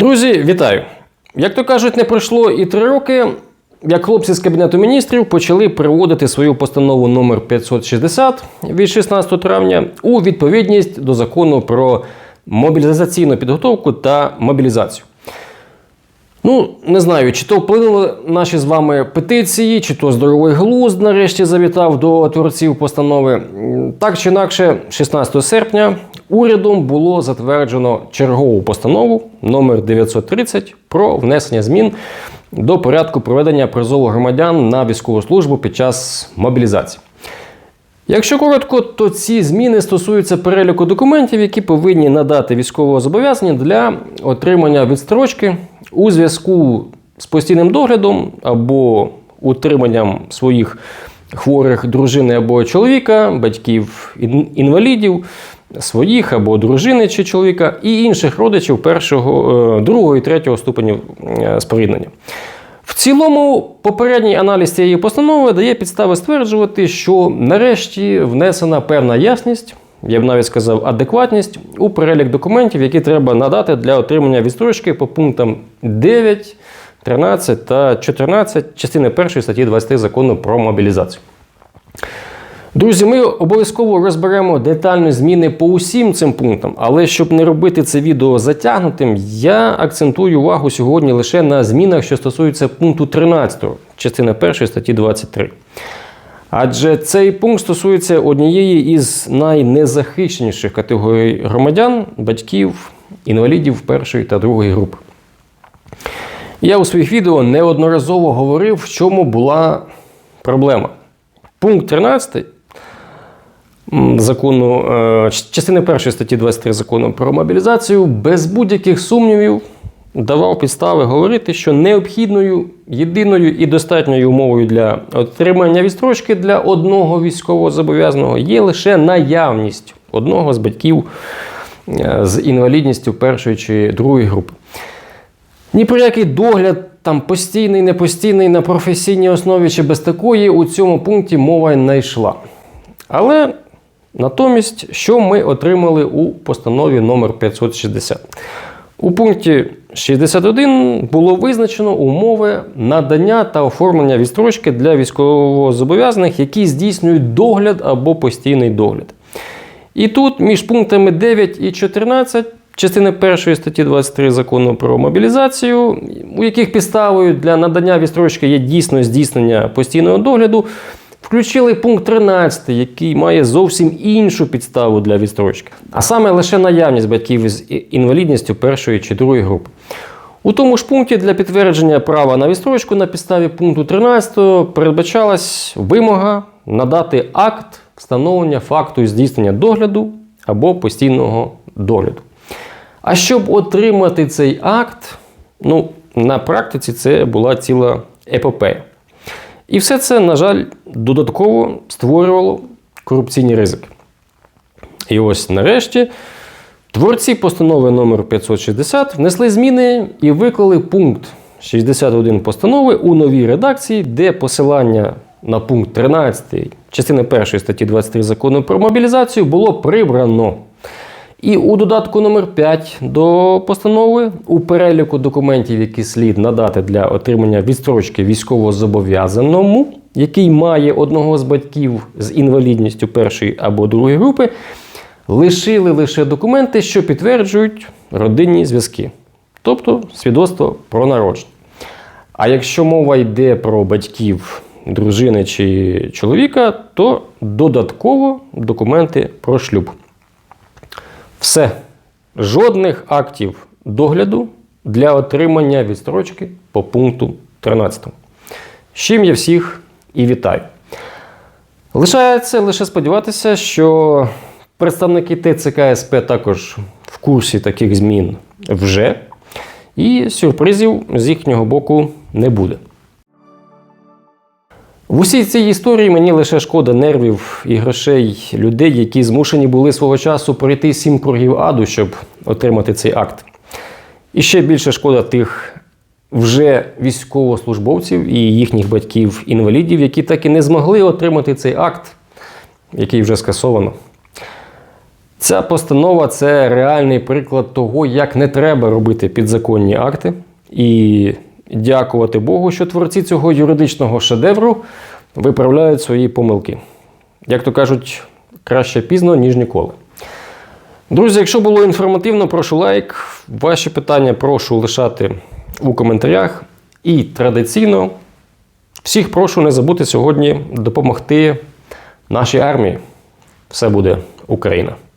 Друзі, вітаю! Як то кажуть, не пройшло і три роки, як хлопці з Кабінету міністрів почали приводити свою постанову номер 560 від 16 травня у відповідність до закону про мобілізаційну підготовку та мобілізацію. Ну, не знаю, чи то вплинули наші з вами петиції, чи то здоровий глузд нарешті завітав до творців постанови. Так чи інакше, 16 серпня урядом було затверджено чергову постанову номер 930 про внесення змін до порядку проведення призову громадян на військову службу під час мобілізації. Якщо коротко, то ці зміни стосуються переліку документів, які повинні надати військовозобов'язані для отримання відстрочки у зв'язку з постійним доглядом або утриманням своїх хворих дружини або чоловіка, батьків інвалідів, своїх або дружини чи чоловіка, і інших родичів першого, е, другого і третього ступенів е, споріднення. Цілому, попередній аналіз цієї постанови дає підстави стверджувати, що нарешті внесена певна ясність, я б навіть сказав, адекватність у перелік документів, які треба надати для отримання відстрочки по пунктам 9, 13 та 14 частини 1 статті 20 закону про мобілізацію. Друзі, ми обов'язково розберемо детально зміни по усім цим пунктам, але щоб не робити це відео затягнутим, я акцентую увагу сьогодні лише на змінах, що стосуються пункту 13 частини 1 статті 23. Адже цей пункт стосується однієї із найнезахищеніших категорій громадян, батьків, інвалідів першої та другої групи. Я у своїх відео неодноразово говорив, в чому була проблема. Пункт 13 м, закону, е, частини 1 статті 23 закону про мобілізацію без будь-яких сумнівів давав підстави говорити, що необхідною, єдиною і достатньою умовою для отримання відстрочки для одного військовозобов'язаного є лише наявність одного з батьків е, з інвалідністю першої чи другої групи. Ні про який догляд, там постійний, непостійний, на професійній основі чи без такої у цьому пункті мова не йшла. Але натомість, що ми отримали у постанові номер 560? У пункті 61 було визначено умови надання та оформлення відстрочки для військовозобов'язаних, які здійснюють догляд або постійний догляд. І тут між пунктами 9 і 14 частини 1 статті 23 закону про мобілізацію, у яких підставою для надання відстрочки є дійсно здійснення постійного догляду, включили пункт 13, який має зовсім іншу підставу для відстрочки, а саме лише наявність батьків з інвалідністю першої чи другої групи. У тому ж пункті для підтвердження права на відстрочку на підставі пункту 13 передбачалась вимога надати акт встановлення факту здійснення догляду або постійного догляду. А щоб отримати цей акт, ну, на практиці це була ціла епопея. І все це, на жаль, додатково створювало корупційні ризики. І ось нарешті творці постанови номер 560 внесли зміни і виклали пункт 61 постанови у новій редакції, де посилання на пункт 13 частини 1 статті 23 закону про мобілізацію було прибрано. І у додатку номер 5 до постанови у переліку документів, які слід надати для отримання відстрочки військовозобов'язаному, який має одного з батьків з інвалідністю першої або другої групи, лишили лише документи, що підтверджують родинні зв'язки, тобто свідоцтво про народження. А якщо мова йде про батьків дружини чи чоловіка, то додатково документи про шлюб. Все. Жодних актів догляду для отримання відстрочки по пункту 13. З чим я всіх і вітаю. Лишається лише сподіватися, що представники ТЦК СП також в курсі таких змін вже, і сюрпризів з їхнього боку не буде. В усій цій історії мені лише шкода нервів і грошей людей, які змушені були свого часу пройти сім кругів аду, щоб отримати цей акт. І ще більше шкода тих вже військовослужбовців і їхніх батьків-інвалідів, які так і не змогли отримати цей акт, який вже скасовано. Ця постанова це реальний приклад того, як не треба робити підзаконні акти. І дякувати Богу, що творці цього юридичного шедевру виправляють свої помилки. Як то кажуть, краще пізно, ніж ніколи. Друзі, якщо було інформативно, прошу лайк. Ваші питання прошу лишати у коментарях. І традиційно всіх прошу не забути сьогодні допомогти нашій армії. Все буде Україна!